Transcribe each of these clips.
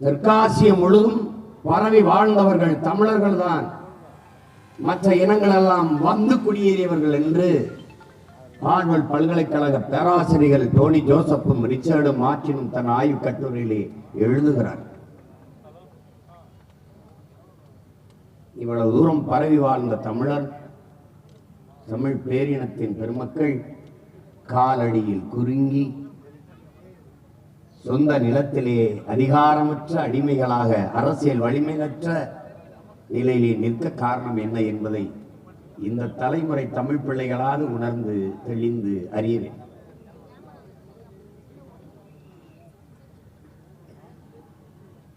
தெற்காசியம் முழுதும் பரவி வாழ்ந்தவர்கள் தமிழர்கள் தான். மற்ற இனங்கள் எல்லாம் வந்து குடியேறியவர்கள் என்று ஹார்வர்ட் பல்கலைக்கழக பேராசிரியர்கள் டோனி ஜோசப்பும் ரிச்சர்டும் மார்டினும் தன் ஆய்வு கட்டுரையிலே எழுதுகிறார். இவ்வளவு தூரம் பரவி வாழ்ந்த தமிழர் தமிழ் பேரினத்தின் பெருமக்கள் காலடியில் குறுங்கி சொந்த நிலத்திலே அதிகாரமற்ற அடிமைகளாக அரசியல் வலிமையற்ற நிலையிலே நிற்க காரணம் என்ன என்பதை இந்த தலைமுறை தமிழ் பிள்ளைகளால் உணர்ந்து தெளிந்து அறியவேன்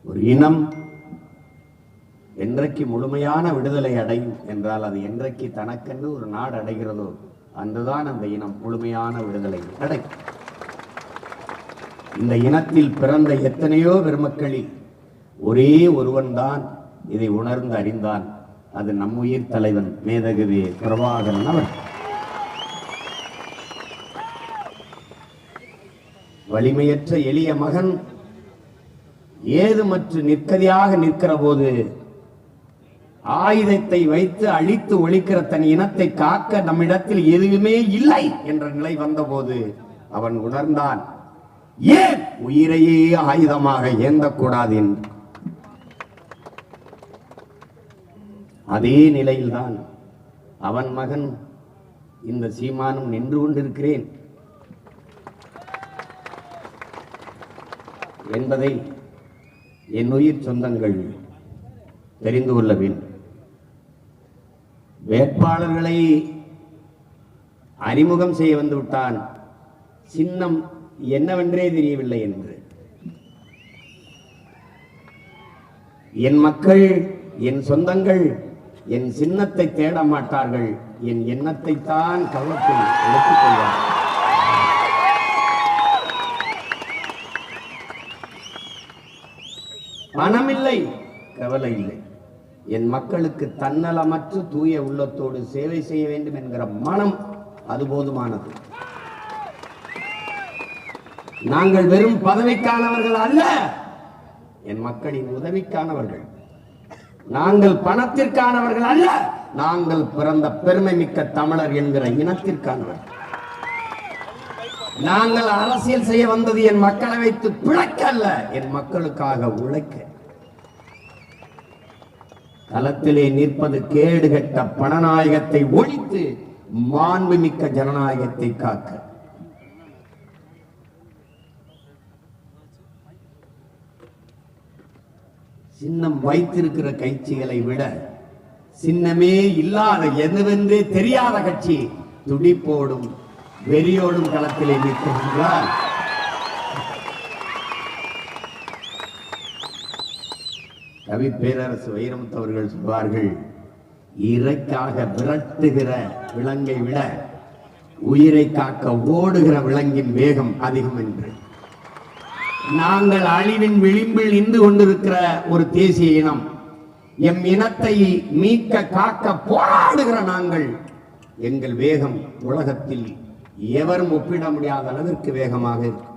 ஒரு இனம் என்றைக்கு முழுமையான விடுதலை அடையும் என்றால் அது என்றைக்கு தனக்கென்று ஒரு நாடு அடைகிறதோ அன்றுதான் அந்த இனம் முழுமையான விடுதலை அடையும். இந்த இனத்தில் பிறந்த எத்தனையோ பெருமக்களில் ஒரே ஒருவன்தான் இதை உணர்ந்து அறிந்தான். அது நம் உயிர் தலைவன் மேதகவி பிரபாகரன் அவர். வலிமையற்ற எளிய மகன் ஏதுமற்று நிற்கதியாக நிற்கிற போது ஆயுதத்தை வைத்து அழித்து ஒழிக்கிற தன் இனத்தை காக்க நம்மிடத்தில் எதுவுமே இல்லை என்ற நிலை வந்தபோது அவன் உணர்ந்தான். ஏன் உயிரையே ஆயுதமாக ஏந்தக்கூடாது என்று அதே நிலையில்தான் அவன் மகன் இந்த சீமானும் நின்று கொண்டிருக்கிறேன். என்பதை என் உயிர் சொந்தங்கள் தெரிந்து கொள்ள வேண்டும். வேட்பாளர்களை அறிமுகம் செய்ய வந்துவிட்டான் சின்னம் என்னவென்றே தெரியவில்லை என்று. என் மக்கள் என் சொந்தங்கள் என் சின்னத்தை தேட மாட்டார்கள். என் எண்ணத்தை தான் கவனத்தில் எடுத்துக் பணமில்லை கவலை இல்லை. என் மக்களுக்கு தன்னலமற்று தூய உள்ளத்தோடு சேவை செய்ய வேண்டும் என்கிற மனம் அது போதுமானது. நாங்கள் வெறும் பதவிக்கானவர்கள் அல்ல என் மக்களின் உதவிக்கானவர்கள். நாங்கள் பணத்திற்கானவர்கள் அல்ல நாங்கள் பிறந்த பெருமை மிக்க தமிழர் என்கிற இனத்திற்கானவர்கள் நாங்கள் அரசியல் செய்ய வந்தது என் மக்களை வைத்து பிழைக்க அல்ல என் மக்களுக்காக உழைக்க. களத்திலே நிற்பது கேடுகட்ட பணநாயகத்தை ஒழித்து மாண்புமிக்க ஜனநாயகத்தை காக்க. சின்னம் வைத்திருக்கிற கட்சிகளை விட சின்னமே இல்லாத எதுவென்றே தெரியாத கட்சி துடிப்போடும் வெறியோடும் களத்திலே நிற்கின்றார். கவி பேரரசு வைரமுத்து அவர்கள் சொல்வார்கள் இறைக்காக விரட்டுகிற விலங்கை விட உயிரை காக்க ஓடுகிற விலங்கின் வேகம் அதிகம் என்று. நாங்கள் அழிவின் விளிம்பில் நின்று கொண்டிருக்கிற ஒரு தேசிய இனம். எம் இனத்தை மீட்க காக்க போராடுகிற நாங்கள். எங்கள் வேகம் உலகத்தில் எவரும் ஒப்பிட முடியாத அளவிற்கு வேகமாக இருக்கு.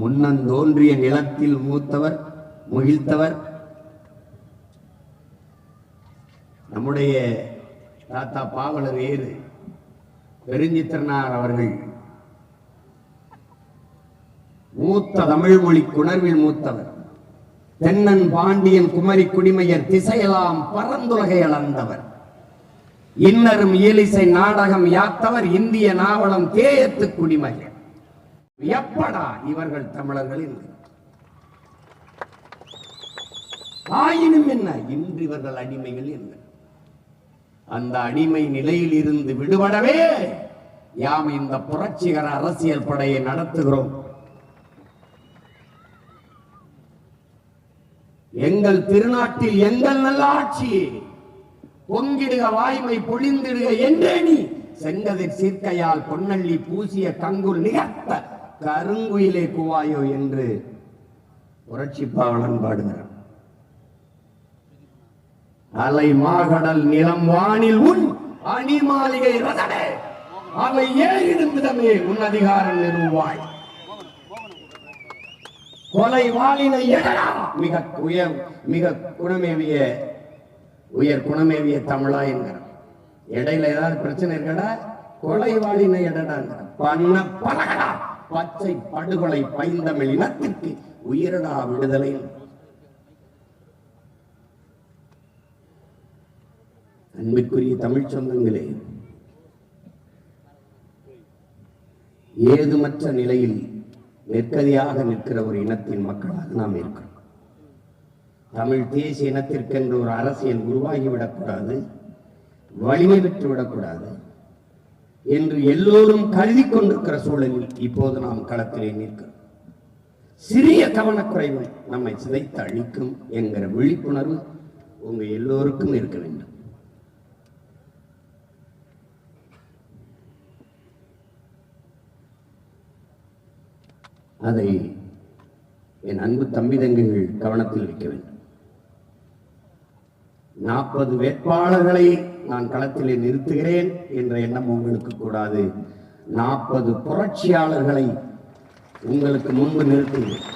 முன்னந்தோன்றிய நிலத்தில் மூத்தவர் முகிழ்த்தவர் நம்முடைய தாத்தா பாவலர் ஏறு. பெருஞ்சித்திரனார் அவர்கள். மூத்த தமிழ் மொழி குணர்வில் மூத்தவர். தென்னன் பாண்டியன் குமரி குடிமையர் திசையெல்லாம் பரந்துலகை அளந்தவர். இன்னரும் இயலிசை நாடகம் யாத்தவர் இந்திய நாவலம் தேயத்து குடிமையர். எப்படா இவர்கள் தமிழர்கள் ஆயினும் என்ன இன்று இவர்கள் அடிமைகள் என்ன அந்த அடிமை நிலையில் இருந்து விடுபடவே யாம் இந்த புரட்சிகர அரசியல் படையை நடத்துகிறோம். எங்கள் திருநாட்டில் எங்கள் நல்லாட்சி பொங்கிடுக வாய்மை பொழிந்திடுக என்றே நீ செங்கதிர் சீர்க்கையால் பொன்னள்ளி பூசிய கங்குல் நிகர்த்த கருங்குயிலே குவாயோ என்று புரட்சி பாவலன் பாடுகிறான். அலை மாகடல் நிலம் வானில் உன் அணி மாளிகை ரதனே அவை ஏறிடும் விதமே உன் அதிகாரம் நிறுவாய். கொலை வாளினை மிக உயர் மிக குணமேவிய உயர் குணமேவிய தமிழா என்கிறார். இடையில ஏதாவது பிரச்சனை இருக்கடா? கொலை வாளினை எடடாங்கிற பண்ண பலகடா பச்சை படுகொலை பைந்தமிழ் இனத்திற்கு உயிரடா விடுதலை. அன்பிற்குரிய தமிழ் சொந்தங்களே ஏதுமற்ற நிலையில் நெற்கதியாக நிற்கிற ஒரு இனத்தின் மக்களாக நாம் இருக்கிறோம். தமிழ் தேசிய இனத்திற்கென்று ஒரு அரசியல் உருவாகிவிடக்கூடாது வலிமை பெற்றுவிடக்கூடாது என்று எல்லோரும் கருதி கொண்டிருக்கிற சூழலில் இப்போது நாம் களத்திலே நிற்கிறோம். சிறிய கவனக்குறைவு நம்மை சிதைத்து அழிக்கும் என்கிற விழிப்புணர்வு உங்க எல்லோருக்கும் இருக்க வேண்டும். அதை என் அன்பு தம்பி கவனத்தில் வைக்க வேண்டும். நாற்பது வேட்பாளர்களை நான் களத்திலே நிறுத்துகிறேன் என்ற எண்ணம் உங்களுக்கு கூடாது. நாற்பது புரட்சியாளர்களை உங்களுக்கு முன்பு நிறுத்துகிறேன்.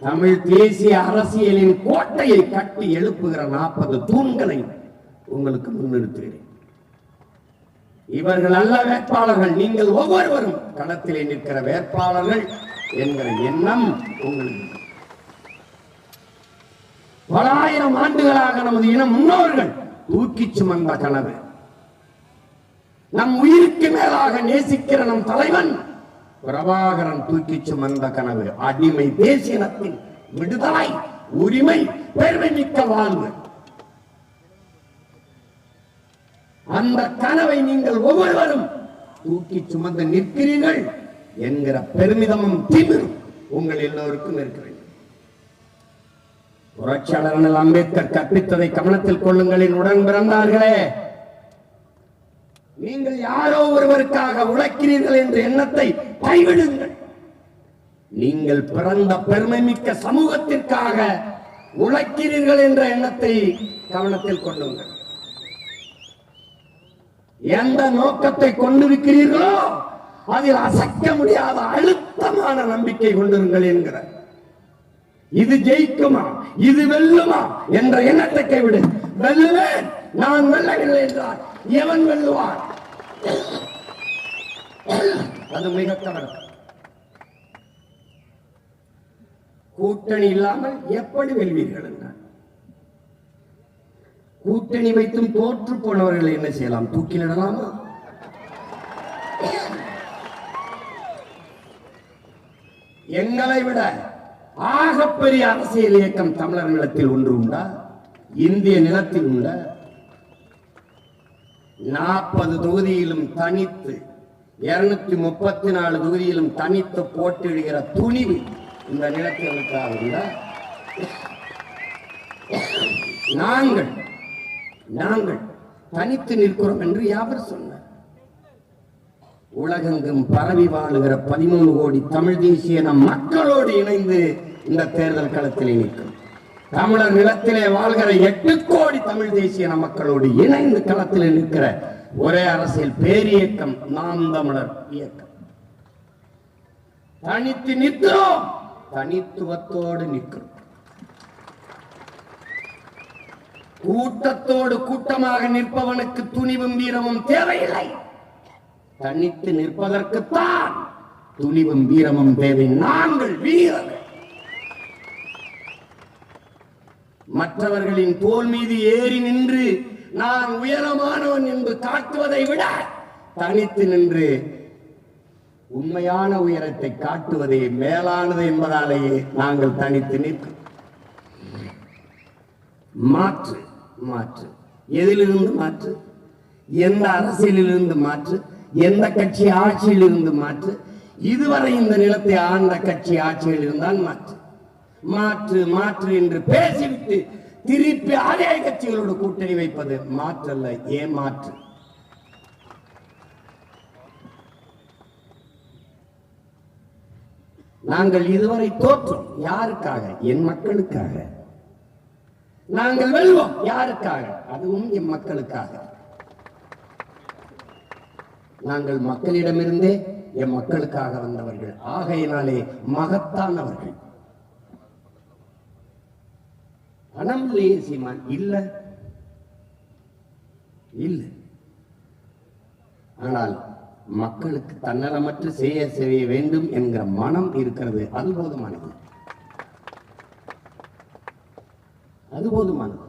தமிழ் தேசிய அரசியலின் கோட்டையை கட்டி எழுப்புகிற நாற்பது தூண்களை உங்களுக்கு முன்னிறுத்துகிறேன் இவர்கள் அல்ல வேட்பாளர்கள். நீங்கள் ஒவ்வொருவரும் களத்திலே நிற்கிற வேட்பாளர்கள் என்கிற எண்ணம் உங்களுக்கு பல ஆயிரம் ஆண்டுகளாக நமது இனம் முன்னோர்கள் தூக்கி சுமந்த கனவு. நம் உயிருக்கு மேலாக நேசிக்கிற நம் தலைவன் பிரபாகரன் தூக்கி சுமந்த கனவு. அடிமை தேசியனத்தின் விடுதலை உரிமை பெருமை மிக்க வாழ்வு. அந்த கனவை நீங்கள் ஒவ்வொருவரும் தூக்கி சுமந்து நிற்கிறீர்கள் என்கிற பெருமிதமும் திமிரும் உங்கள் எல்லோருக்கும் இருக்க புரட்சியாளர் அண்ணல் அம்பேத்கர் கற்பித்ததை கவனத்தில் கொள்ளுங்கள் உடன் பிறந்தார்களே. நீங்கள் யாரோ ஒருவருக்காக உழைக்கிறீர்கள் என்ற எண்ணத்தை கைவிடுங்கள். நீங்கள் பிறந்த பெருமை மிக்க சமூகத்திற்காக உழைக்கிறீர்கள் என்ற எண்ணத்தை கவனத்தில் கொள்ளுங்கள். எந்த நோக்கத்தை கொண்டிருக்கிறீர்களோ அதில் அசைக்க முடியாத அழுத்தமான நம்பிக்கை கொண்டிருங்கள் என்கிற. இது ஜெயிக்குமா? இது வெல்லுமா? என்ற எண்ணத்தை கைவிடு. வெல்லுவேன் நான் வெல்லவில்லை என்றால் எவன் வெல்லுவான்? அது மிக தவறு. கூட்டணி இல்லாமல் எப்படி வெல்வீர்கள் என்றார் கூட்டணி வைத்தும் தோற்று போனவர்களை என்ன செய்யலாம்? தூக்கிலிடலாமா எங்களை விட ஆகப்பெரிய அரசியல் இயக்கம் தமிழர் நிலத்தில் ஒன்று உண்டா? இந்திய நிலத்தில் உண்டா நாற்பது தொகுதியிலும் தனித்து இருநூத்தி முப்பத்தி நாலு தொகுதியிலும் தனித்து போட்டியிடுகிற துணிவு இந்த நிலத்திற்காக உண்டா? நாங்கள் நாங்கள் தனித்து நிற்கிறோம் என்று யாவர் சொன்னார்? உலகெங்கும் பரவி வாழுகிற பதிமூணு கோடி தமிழ் தேசிய நம் மக்களோடு இணைந்து இந்த தேர்தல் களத்திலே நிற்கும். தமிழர் நிலத்திலே வாழ்கிற எட்டு கோடி தமிழ் தேசிய நம் மக்களோடு இணைந்து களத்திலே நிற்கிற ஒரே அரசியல் பேரியக்கம் நாம் தமிழர் இயக்கம். தனித்து நிற்கிறோம் தனித்துவத்தோடு நிற்கிறோம். கூட்டத்தோடு கூட்டமாக நிற்பவனுக்கு துணிவும் வீரமும் தேவையில்லை. தனித்து நிற்பதற்குத்தான் துணிவும் வீரமும் தேவை. நாங்கள் வீரர்கள். மற்றவர்களின் தோல் மீது ஏறி நின்று நான் உயரமானவன் என்று காட்டுவதை விட தனித்து நின்று உண்மையான உயரத்தை காட்டுவதே மேலானது என்பதாலேயே நாங்கள் தனித்து நிற்கிறோம் மாற்று. மாற்று. எதிலிருந்து மாற்று? எந்த அரசியலிலிருந்து மாற்று? எந்த கட்சி ஆட்சியிலிருந்து மாற்று? இதுவரை இந்த நிலத்தை ஆண்ட கட்சி ஆட்சியில் இருந்தால் மாற்று. மாற்று மாற்று என்று பேசிவிட்டு திருப்பி அதே கட்சிகளோடு கூட்டணி வைப்பது மாற்றல்ல ஏமாற்று நாங்கள் இதுவரை தோற்றோம். யாருக்காக? என் மக்களுக்காக. நாங்கள் வெல்வோம். யாருக்காக? அதுவும் என் மக்களுக்காக. நாங்கள் மக்களிடமிருந்தே என் மக்களுக்காக வந்தவர்கள். ஆகையினாலே மகத்தானவர்கள். பணம் இல்லையே சீமான். இல்ல. இல்ல. ஆனால் மக்களுக்கு தன்னலமற்று செய்ய செய்ய வேண்டும் என்கிற மனம் இருக்கிறது. அது போதுமானது. அது போதுமானது.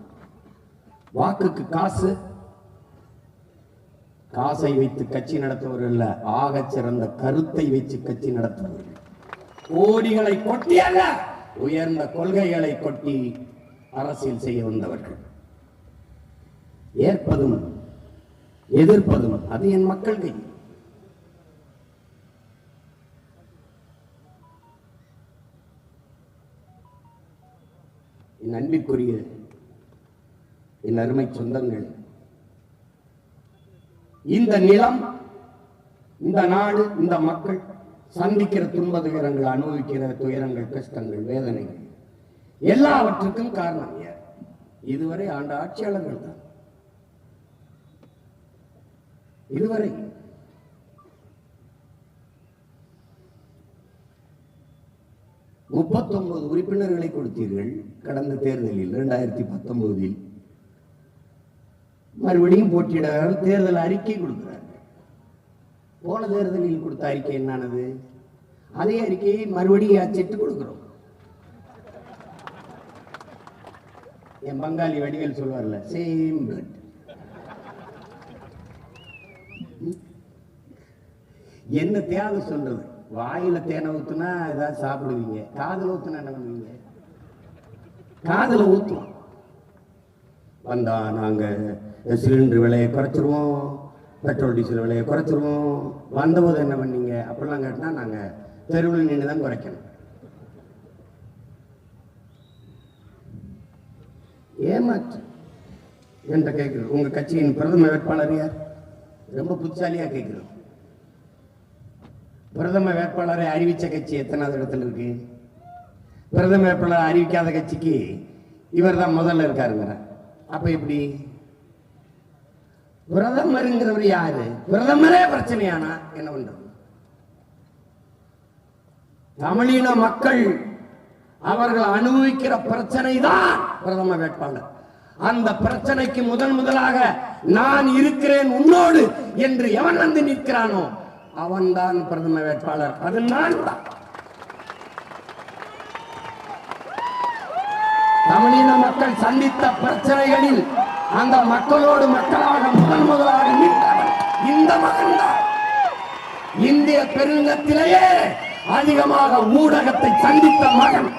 வாக்குக்கு காசு. காசை வைத்து கட்சி நடத்துவர்கள் இல்ல ஆக சிறந்த கருத்தை வச்சு கட்சி நடத்துவர்கள் கோடிகளை கொட்டி அல்ல உயர்ந்த கொள்கைகளை கொட்டி அரசியல் செய்ய வந்தவர்கள். ஏற்பதும் எதிர்ப்பதும் அது என் மக்கள் கையில். நன்மைக்குரிய என் அருமை சொந்தங்கள். இந்த நிலம் இந்த நாடு இந்த மக்கள் சந்திக்கிற துன்ப துயரங்கள் அனுபவிக்கிற துயரங்கள் கஷ்டங்கள் வேதனைகள் எல்லாவற்றுக்கும் காரணம் இதுவரை ஆண்ட ஆட்சியாளர்கள் தான். இதுவரை முப்பத்தொன்பது உறுப்பினர்களை கொடுத்தீர்கள். கடந்த தேர்தலில் இரண்டாயிரத்தி பத்தொன்பதில். மறுபடியும் போட்டியிட தேர்தல் அறிக்கை கொடுக்கிறார்கள் போன தேர்தலில் கொடுத்த அறிக்கை என்னானது? அதே அறிக்கையை மறுபடியும் அச்சிட்டு கொடுக்கிறோம்? என் பங்காளி வடிவேல் சொல்வார்ல சேம் பிளட் என்ன தியாகம் சொல்றது? வாயில தேனை ஊத்துனா ஏதாவது சாப்பிடுவீங்க. காதுல ஊத்துனா என்ன பண்ணுவீங்க? காதுல ஊத்துவோம். வந்தா நாங்க சிலிண்டர் விலையை குறைச்சிருவோம். பெட்ரோல் டீசல் விலையை குறைச்சிருவோம். வந்தபோது என்ன பண்ணீங்க? அப்படிலாம் கேட்டால் நாங்க தெருவில் நின்று தான் குறைக்கணும். ஏமாற்று என்ற கேட்கிறோம் உங்க கட்சியின் பிரதம வேட்பாளர் யார்? ரொம்ப புத்திசாலியா கேட்கிறோம் பிரதம வேட்பாளரை அறிவித்த கட்சி எத்தனாவது இடத்துல இருக்கு? பிரதம வேட்பாளர் அறிவிக்காத கட்சிக்கு இவர் தான் முதல்ல இருக்காருங்கிற. அப்ப எப்படி? பிரதமருங்கிறவர் யாரு? பிரதமரே பிரச்சனையானா? என்ன பண்றது? தமிழின மக்கள் அவர்கள் அனுபவிக்கிற பிரச்சனை தான் பிரதம வேட்பாளர். அந்த பிரச்சனைக்கு முதன் முதலாக நான் இருக்கிறேன் உன்னோடு என்று எவன் வந்து நிற்கிறானோ அவன்தான் பிரதம வேட்பாளர். அது நான் தான் தமிழின மக்கள் சந்தித்த பிரச்சனைகளில் அந்த மக்களோடு மக்களாக முதன் முதலாக நின்றவன் இந்த மகன்தான். இந்திய பெருங்கத்திலேயே அதிகமாக ஊடகத்தை சந்தித்த மகன்.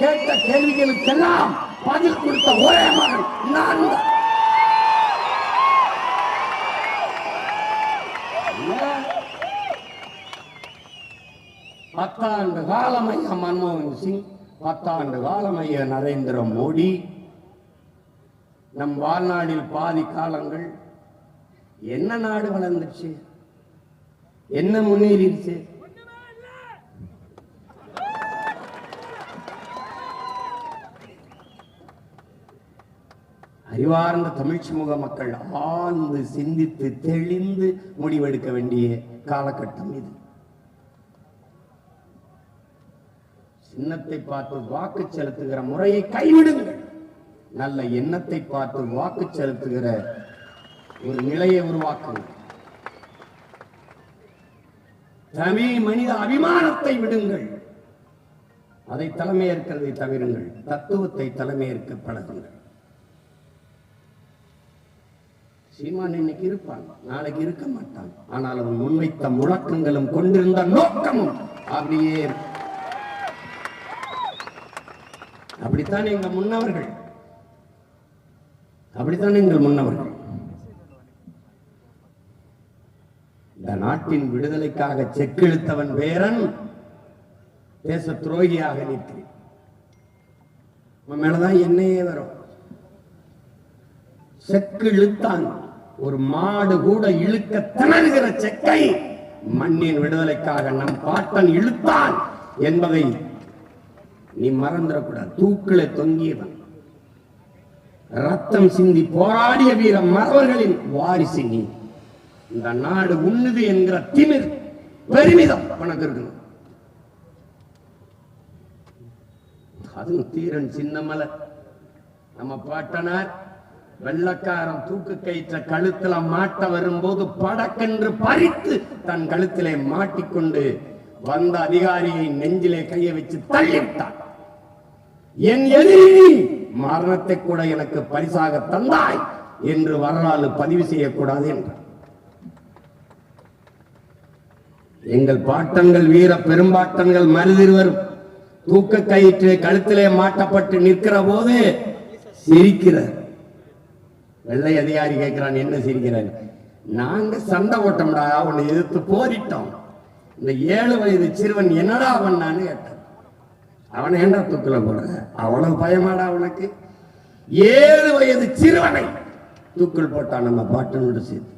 கேட்ட கேள்விகளுக்கெல்லாம் பதில் கொடுத்த ஒரே மகன் நான் தான். பத்தாண்டு காலம் ஐயா மன்மோகன் சிங் பத்தாண்டு காலம் ஐயா நரேந்திர மோடி. நம் வாழ்நாளில் பாதி காலங்கள் என்ன நாடு வளர்ந்துச்சு? என்ன முன்னேறிடுச்சு? அறிவார்ந்த தமிழ் சமூக மக்கள் ஆழ்ந்து சிந்தித்து தெளிந்து முடிவெடுக்க வேண்டிய காலகட்டம் இது. சின்னத்தை பார்த்து வாக்கு செலுத்துகிற முறையை கைவிடுங்கள். நல்ல எண்ணத்தை பார்த்து வாக்கு செலுத்துகிற ஒரு நிலையை உருவாக்குங்கள். தமிழ் மனித அபிமானத்தை விடுங்கள். அதை தலைமையேற்கிறதை தவிருங்கள். தத்துவத்தை தலைமையேற்க பழகுங்கள். சீமான் இன்னைக்கு இருப்பான். நாளைக்கு இருக்க மாட்டான். ஆனால் அவன் முன்வைத்த முழக்கங்களும் கொண்டிருந்த நோக்கமும் அப்படியே இருக்கும். அப்படித்தான் எங்க முன்னவர்கள்? அப்படித்தான் எங்கள் முன்னவர்கள்? இந்த நாட்டின் விடுதலைக்காக செக்கிழுத்தவன் பேரன் தேச துரோகியாக நிற்கிறேன். உன் மேலதான் என்னையே வரும். செக்கு இழுத்தான் ஒரு மாடு கூட இழுக்க திணறுகிற செக்கை மண்ணின் விடுதலைக்காக நம் பாட்டன் இழுத்தான் என்பதை நீ மறந்துடக்கூடாது. தூக்களை தொங்கியவன். ரத்தம் சிந்தி போராடிய வீர மறவர்களின் வாரிசு நீ. இந்த நாடு உண்ணுது என்கிற திமிர் பெருமிதம் உனக்கு இருக்கணும் அதுவும் தீரன் சின்னமலை நம்ம பாட்டனார் வெள்ளக்காரன் தூக்கு கயிற்ற கழுத்துல மாட்ட வரும்போது படக்கென்று பறித்து தன் கழுத்திலே மாட்டிக்கொண்டு வந்த அதிகாரியை நெஞ்சிலே கையை வச்சு தள்ளிவிட்டான். என் எதிரி மரணத்தை கூட எனக்கு பரிசாக தந்தாய் என்று வரலாறு பதிவு செய்யக்கூடாது என்றார். எங்கள் பாட்டங்கள் வீர பெரும்பாட்டங்கள் மருதிருவர் தூக்க கயிற்று கழுத்திலே மாட்டப்பட்டு நிற்கிற போது சிரிக்கிறார். வெள்ளை அதிகாரி கேட்கிறான் என்ன சிரிக்கிறார் நாங்க சண்டை ஓட்டம்டா உன்னை எதிர்த்து போரிட்டோம். இந்த ஏழு வயது சிறுவன் என்னடா பண்ணான்னு கேட்டான் அவனை ஏண்டா தூக்கல போற அவ்வளவு பயமாடா அவனுக்கு ஏழு வயது சிறுவனை தூக்கில் போட்டான் நம்ம பாட்டனோடு சேர்த்து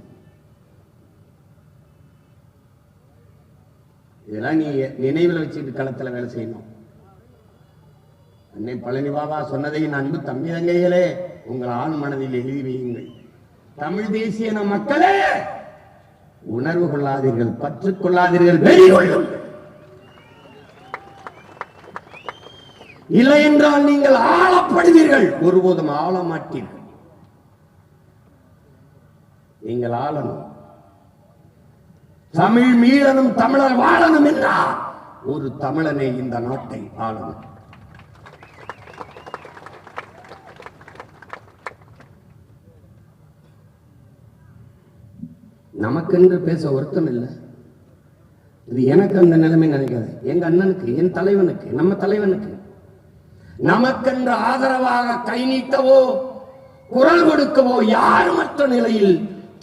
இதெல்லாம் நீ நினைவில் வச்சுட்டு களத்துல வேலை செய்யணும். அன்னை பழனி பாபா சொன்னதை அன்பு தம்பி தங்கைகளே உங்கள் ஆள் மனதில் எழுதி வையுங்கள். தமிழ் தேசிய மக்களே உணர்வு கொள்ளாதீர்கள் பற்று கொள்ளாதீர்கள் வெறி கொள்ளுங்கள் இல்லை என்றால் நீங்கள் ஆளப்படுவீர்கள். ஒருபோதும் ஆள மாட்டீர்கள் நீங்கள் ஆளணும். தமிழ் மீளனும் தமிழர் வாழணும் என்றால் ஒரு தமிழனை இந்த நாட்டை ஆளணும். நமக்கென்று பேச ஒருத்தம் இல்லை. இது எனக்கு அந்த நிலைமை நினைக்காது. எங்க அண்ணனுக்கு என் தலைவனுக்கு நம்ம தலைவனுக்கு நமக்கென்று ஆதரவாக கை நீட்டவோ குரல் கொடுக்கவோ யாருமற்ற நிலையில்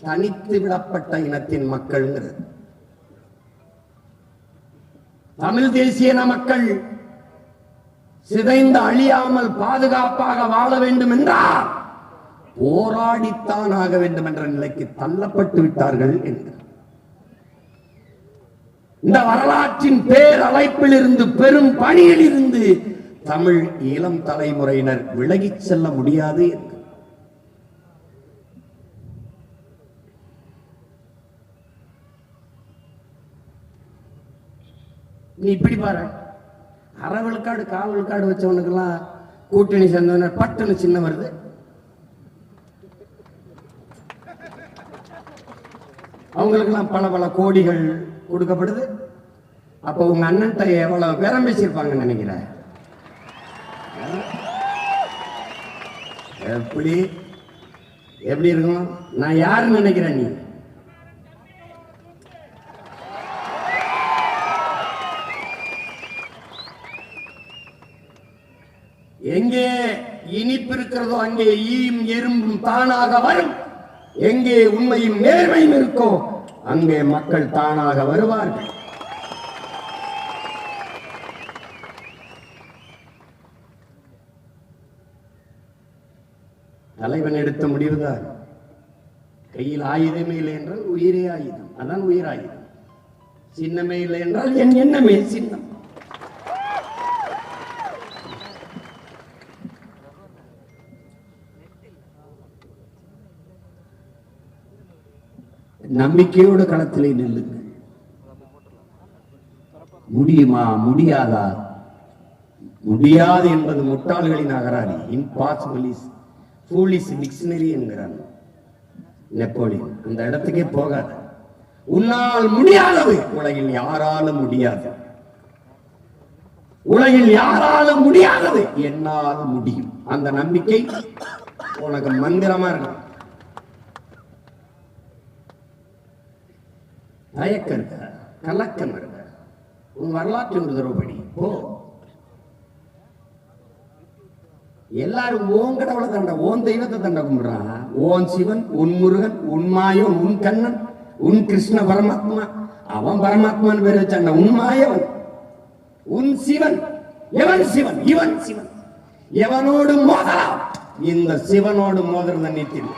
தனித்து விடப்பட்ட இனத்தின் மக்கள்ங்கிறது. தமிழ் தேசிய மக்கள் சிதைந்து அழியாமல் பாதுகாப்பாக வாழ வேண்டும் என்றால் போராடித்தான் ஆக வேண்டும் என்ற நிலைக்கு தள்ளப்பட்டு விட்டார்கள் என்கிறார். இந்த வரலாற்றின் பேரழைப்பில் இருந்து பெரும் பணியில் இருந்து தமிழ் இளம் தலைமுறையினர் விலகிச் செல்ல முடியாது. நீ இப்படி பாரு. அறவழுக்காடு காவல்காடு வச்சவனுக்கெல்லாம் கூட்டணி சேர்ந்தவன பட்டுன்னு சின்ன வருது. அவங்களுக்கெல்லாம் பல பல கோடிகள் கொடுக்கப்படுது. அப்போ உங்க அண்ணன்ட்ட எவ்வளவு பேரம் பேசியிருப்பாங்கன்னு நினைக்கிறேன் எப்படி? எப்படி இருக்கும்? நான் யாருன்னு நினைக்கிறேன் நீ? எங்கே இனிப்பு இருக்கிறதோ அங்கே ஈயும் எறும்பும் தானாக வரும். எங்கே உண்மையும் நேர்மையும் இருக்கோ அங்கே மக்கள் தானாக வருவார்கள். தலைவன் எடுத்த முடிவுதான். கையில் ஆயுதமே இல்லை என்றால் உயிரே ஆயுதம். அதான் உயிர் ஆயுதம். சின்னமே இல்லை என்றால் என் எண்ணமே சின்னம். நம்பிக்கையோட களத்திலே நில்லுங்க. முடியுமா? முடியாதா? முடியாது என்பது முட்டாள்களின் அகராதி. இம்பாசிபிள் இஸ் ஃபூலிஸ் டிக்ஷனரி என்கிறான் நெப்போலியன். அந்த இடத்துக்கே போகாது. உன்னால் முடியாதது. உலகில் யாராலும் முடியாது. உலகில் யாராலும் முடியாதது. என்னால் முடியும். அந்த நம்பிக்கை உனக்கு மந்திரமா இருக்கும் தயக்கம் இருக்க கலக்கம் இருக்க உன் வரலாற்று ஒரு தடவை படி போ. எல்லாரும் ஓன் கடவுளை தண்ட ஓன் தெய்வத்தை தண்ட கும்பிடுறான் ஓன் சிவன் உன் முருகன் உன் மாயவன் உன் கண்ணன் உன் கிருஷ்ண பரமாத்மா. அவன் பரமாத்மான்னு பேர் வச்சாண்ட உன் மாயவன் உன் சிவன் எவன் சிவன் இவன் சிவன். எவனோடு மோதலாம்? இந்த சிவனோடு மோதுறத நிறுத்திடு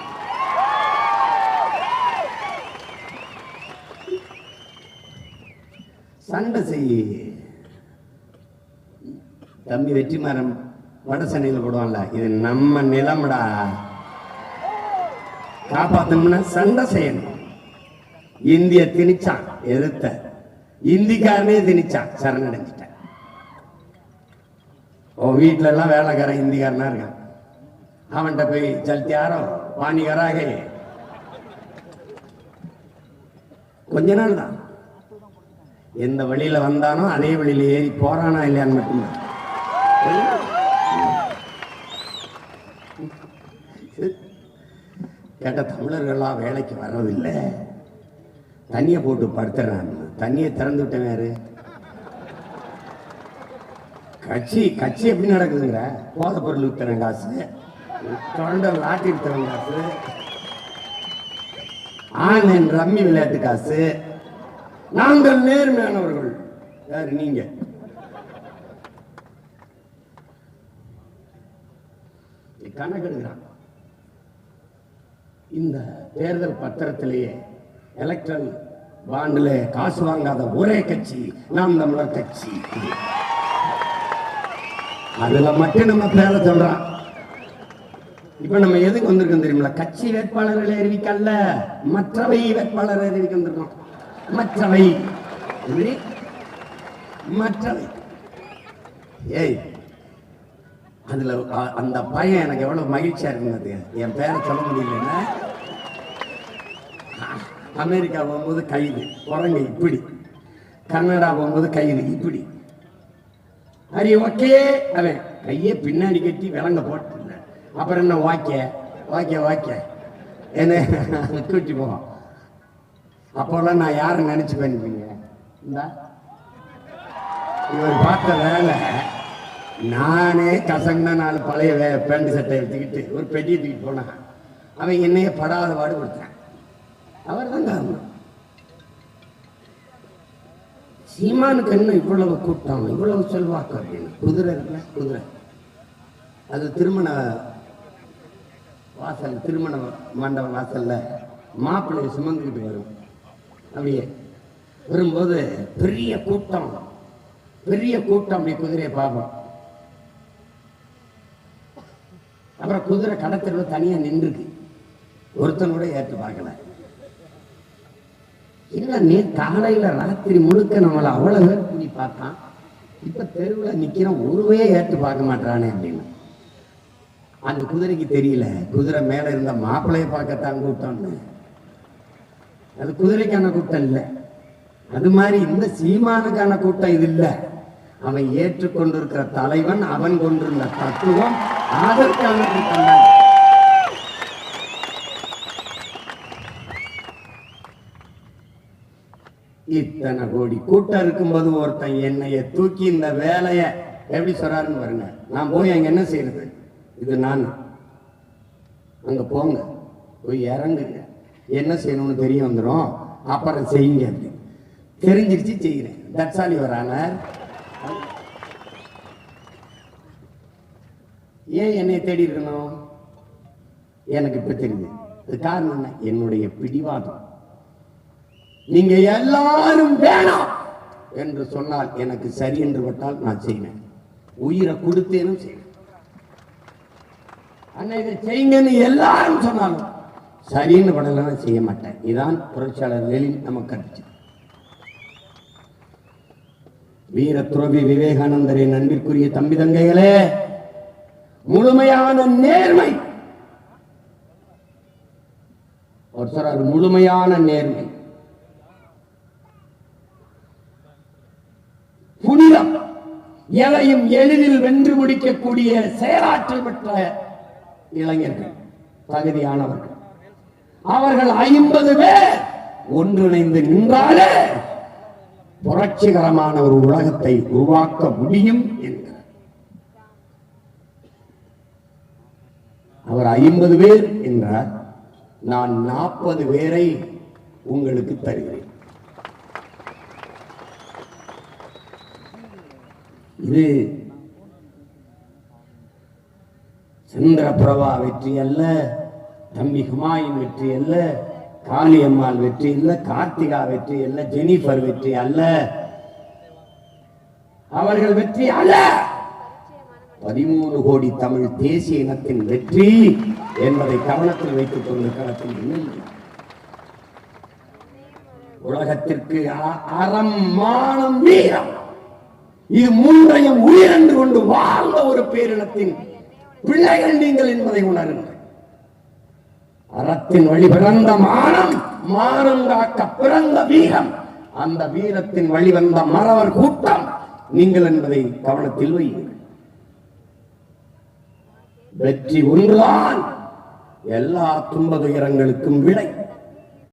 சண்டை செய்ய. தம்பி வெற்றிமாறன் வட சென்னையில் போடுவான்ல இது நம்ம நிலம்டா. காப்பாத்தணும்னா சண்டை செய்யணும். இந்திய திணிச்சான் எதிர்த்த. இந்திக்காரனே திணிச்சான் சரணடைஞ்சிட்டேன். உன் வீட்டுல எல்லாம் வேலைக்காரன் இந்திக்காரனா இருக்கான். அவன்கிட்ட போய் சல்தியாரோ பாணிகராக கொஞ்ச நாள் தான் எந்த வழியில வந்தானோ அதே வழியில ஏறி போறானா இல்லையான்னு மட்டும்தான். கேட்ட தமிழர்கள்லாம் வேலைக்கு வர்றதில்லை. தண்ணியை போட்டு படுத்துறான். தண்ணியை திறந்து விட்டேன் வேறு கட்சி கட்சி எப்படி நடக்குதுங்கிற? போத பொருள் வித்தன காசு. தொண்டை லாட்டி வித்தன காசு. ஆன்லைன் ரம்மி விளையாட்டு காசு. நாங்கள் நேர்மையானவர்கள். யார்? நீங்க. கணக்கெடுக்கிறான் இந்த தேர்தல் பத்திரத்திலேயே எலக்ட்ரல் பாண்டில் காசு வாங்காத ஒரே கட்சி நாம் தமிழர் கட்சி. அதுல மட்டும் நம்ம பேர சொல்றான் இப்ப நம்ம எதுக்கு வந்திருக்கோம் தெரியுமா கட்சி வேட்பாளர்களை அறிவிக்கல்ல. மற்றவை வேட்பாளரை அறிவிக்க வந்திருக்கோம். மற்றவை. மற்றவை. ஏய் அதுல அந்த பையன் எனக்கு எவ்வளவு மகிழ்ச்சியா இருந்தது என் பேரை சொல்ல முடியலன்னா அமெரிக்கா போகும்போது கைது குரங்கு இப்படி. கனடா போகும்போது கைது இப்படி. அரி ஓகே அவன் கையை பின்னாடி கட்டி விலங்க போட்டு அப்புறம் என்ன வாக்கிய வாக்கிய வாக்கிய என்ன? கூட்டி போவோம் அப்போல்லாம் நான் யாரை நினைச்சு பண்ணிப்பீங்க இந்தா. இவர் பார்த்த வேலை நானே கசங்கின நாலு பழைய பேண்ட் சட்டை எடுத்துக்கிட்டு ஒரு பெட்டியை தூக்கிட்டு போனான். அவன் என்னையே படாத பாடு கொடுத்தான். அவர் தான் காரணம். சீமானுக்கு என்ன இவ்வளவு கூட்டம் இவ்வளவு செல்வாக்கு. அப்படின்னு குதிரை இருக்குல்ல குதிரை அது திருமண வாசல் திருமண மண்டப வாசல்ல மாப்பிள்ளையை சுமந்துக்கிட்டு வரும். அப்படியே வரும்போது பெரிய கூட்டம் பெரிய கூட்டம் அப்படி குதிரையை பார்ப்போம். அப்புறம் குதிரை கடத்தெருவில் தனியா நின்றுக்கு ஒருத்தனோட கூட ஏற்று பார்க்கல. இல்லை நீ காலையில ராத்திரி முழுக்க நம்மளை அவ்வளவு பேர் பண்ணி பார்த்தான்? இப்போ தெருவுல நிற்கிறோம் ஒருவே ஏற்று பார்க்க மாட்டானே அப்படின்னு. அந்த குதிரைக்கு தெரியல. குதிரை மேலே இருந்த மாப்பிள்ளைய பார்க்கத்தான் கூட்டம்னு அது குதிரைக்கான கூட்டம் இல்லை. அது மாதிரி இந்த சீமானுக்கான கூட்டம் இது இல்லை. அவன் ஏற்றுக்கொண்டிருக்கிற தலைவன் அவன் கொண்டிருந்த தத்துவம் அதற்கான கூட்டம் தான். இத்தனை கோடி கூட்டம் இருக்கும்போது ஒருத்தன் என்னைய தூக்கி இந்த வேலைய எப்படி சொல்றாருன்னு பாருங்க. நான் போய் அங்க என்ன செய்யறது இது நான். அங்க போங்க. போய் இறங்குங்க. என்ன செய்யணும்னு தெரிய வந்துடும் அப்புறம் செய்யுங்க அப்படி. தெரிஞ்சிருச்சு செய்கிறேன். தட்ஸ் ஆல் யுவர் ஆனர் ஏன் என்னை தேடி இருக்கணும்? எனக்கு இப்ப தெரியுது. அது காரணம் என்ன? என்னுடைய பிடிவாதம். நீங்க எல்லாரும் வேணாம் என்று சொன்னால் எனக்கு சரி என்று விட்டால் நான் செய்வேன். உயிரை கொடுத்தேனும் செய்வேன். அண்ணா இதை செய்யுங்கன்னு எல்லாரும் சொன்னாலும் சரின்னு படலாம் செய்ய மாட்டேன். இதான் புரட்சியாளர் லெனின் நமக்கு கற்பிச்சது வீர துறவி விவேகானந்தரின் அன்பிற்குரிய தம்பி தங்கைகளே முழுமையான நேர்மை. அவர் சொல்றாரு முழுமையான நேர்மை. புனிதம் எதையும் எளிதில் வென்று முடிக்கக்கூடிய செயலாற்றல் பெற்ற இளைஞர்கள் தகுதியானவர்கள். அவர்கள் ஐம்பது பேர் ஒன்றிணைந்து நின்றாலே புரட்சிகரமான ஒரு உலகத்தை உருவாக்க முடியும் என்கிறார். அவர் ஐம்பது பேர் என்றார். நான் நாற்பது பேரை உங்களுக்கு தருகிறேன். இது சந்திரபிரபா வெற்றி அல்ல தம்பி ஹுமாயின் வெற்றி அல்ல காளியம்மாள் வெற்றி அல்ல கார்த்திகா வெற்றி அல்ல ஜெனிஃபர் வெற்றி அல்ல. அவர்கள் வெற்றி அல்ல. பதிமூணு கோடி தமிழ் தேசிய இனத்தின் வெற்றி என்பதை கவனத்தில் வைத்துக் கொண்டு உலகத்திற்கு அ- அறம் மானம் வீரம். இது மூன்றையும் உயிரென்று கொண்டு வாழ்ந்த ஒரு பேரினத்தின் பிள்ளைகள் நீங்கள் என்பதை உணருங்கள். அறத்தின் வழி பிறந்த மானம் மானம் காக்க பிறந்த வீரம். அந்த வீரத்தின் வழி வந்த மறவர் கூட்டம் நீங்கள் என்பதை கவனத்தில் வையுங்கள். வெற்றி ஒன்றுதான். எல்லா துன்ப துயரங்களுக்கும் விடை.